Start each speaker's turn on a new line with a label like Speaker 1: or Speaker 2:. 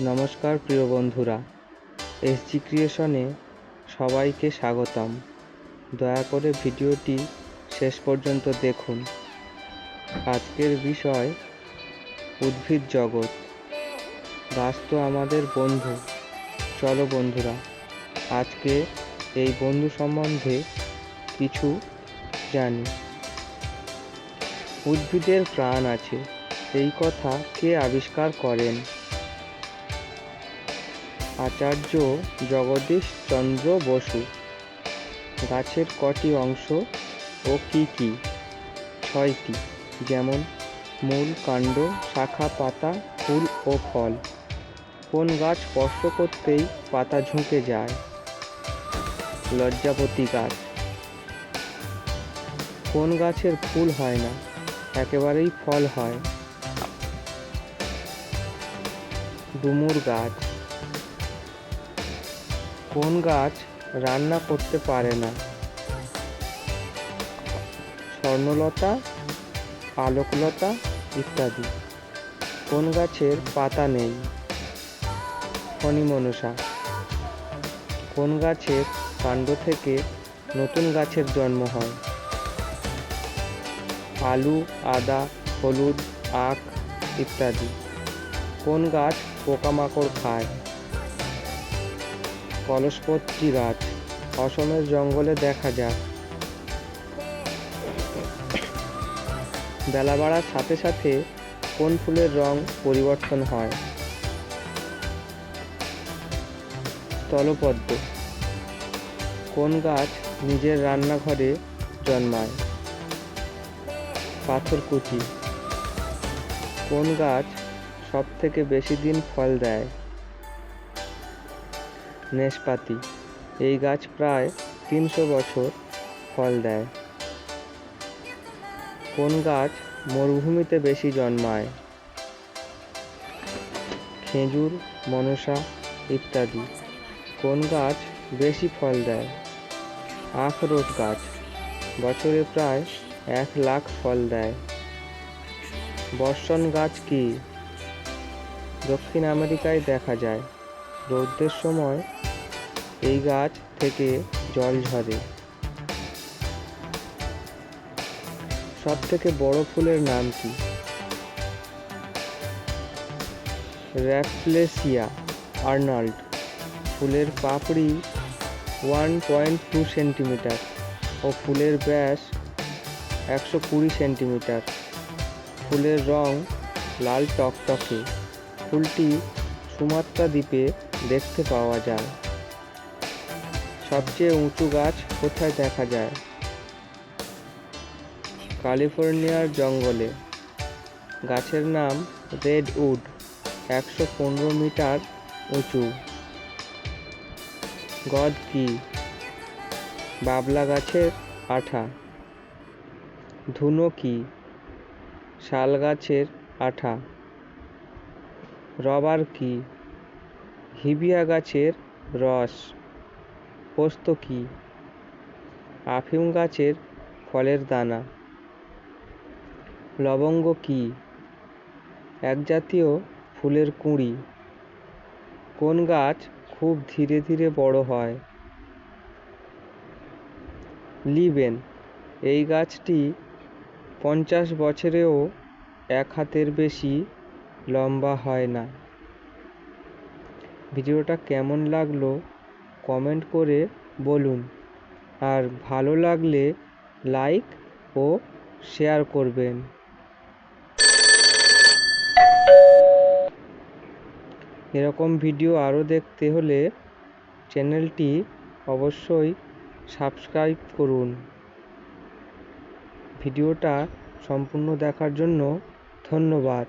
Speaker 1: নমস্কার প্রিয় বন্ধুরা এসজি ক্রিয়েশনে সবাইকে স্বাগতম। দয়া করে ভিডিওটি শেষ পর্যন্ত দেখুন। আজকের বিষয়, উদ্ভিদ জগৎ। গাছ তো আমাদের বন্ধু। চলো বন্ধুরা, আজকে এই বন্ধু সম্বন্ধে কিছু জানি। উদ্ভিদের প্রাণ আছে, এই কথা কে আবিষ্কার করেন? আচার্য জগদীশ চন্দ্র বসু। গাছের কটি অংশ ও কি কি? ছয়টি, যেমন মূল কাণ্ড, শাখা পাতা, ফুল ও ফল। কোন গাছ স্পর্শ করতেই পাতা ঝুঁকে যায়? লজ্জাপতি গাছ। কোন গাছের ফুল হয় না, একেবারেই ফল হয়। ডুমুর গাছ। কোন গাছ রান্না করতে পারে না। স্বর্ণলতা আলোকলতা ইত্যাদি। কোন গাছের পাতা নেই। ফণিমনসা কোন গাছের কাণ্ড থেকে নতুন গাছের জন্ম হয়। আলু, আদা, হলুদ, আখ ইত্যাদি। কোন গাছ পোকামাকড় খায়। কলসপত্রী গাছ অসমের জঙ্গলে দেখা যায় বেলা বাড়ার সাথে সাথে কোন ফুলের রং পরিবর্তন হয়? স্থলপদ্ম কোন গাছ নিজের রান্নাঘরে জন্মায়? পাথরকুচি। কোন গাছ সব থেকে বেশি দিন ফল দেয়? নেশপাতি এই গাছ প্রায় তিনশো বছর ফল দেয়। কোন গাছ মরুভূমিতে বেশি জন্মায়? খেজুর, মনসা ইত্যাদি। কোন গাছ বেশি ফল দেয়? আখরোট গাছ। বছরে প্রায় এক লাখ ফল দেয়। বর্ষণ গাছ কি? দক্ষিণ আমেরিকায় দেখা যায়। রৌদ্রের সময় এই গাছ থেকে জল ঝরে। সব থেকে বড় ফুলের নাম কি? Rafflesia arnoldi. ফুলের পাপড়ি ওয়ান পয়েন্ট টু সেন্টিমিটার ও ফুলের ব্যাস একশো কুড়ি সেন্টিমিটার। ফুলের রং লাল টকটকে। ফুলটি সুমাত্রা দ্বীপে দেখতে পাওয়া যায়। সবচেয়ে উঁচু গাছ কোথায় দেখা যায়? ক্যালিফোর্নিয়ার জঙ্গলে। গাছের নাম রেড উড একশো পনেরো মিটার উঁচু। গদ কি? বাবলা গাছের আঠা। ধুনো কি? শাল গাছের আঠা। রবার কি? হিবিয়া গাছের রস, পোস্ত কি? আফিম গাছের ফলের দানা। লবঙ্গ কি? এক জাতীয় ফুলের কুঁড়ি। কোন গাছ খুব ধীরে ধীরে বড় হয়? লিবেন। এই গাছটি পঞ্চাশ বছরেও এক হাতের বেশি লম্বা হয় না। ভিডিওটা কেমন লাগল কমেন্ট করে বলুন। আর ভালো লাগলে লাইক ও শেয়ার করবেন। এরকম ভিডিও আরও দেখতে হলে চ্যানেলটি অবশ্যই সাবস্ক্রাইব করুন। ভিডিওটা সম্পূর্ণ দেখার জন্য ধন্যবাদ।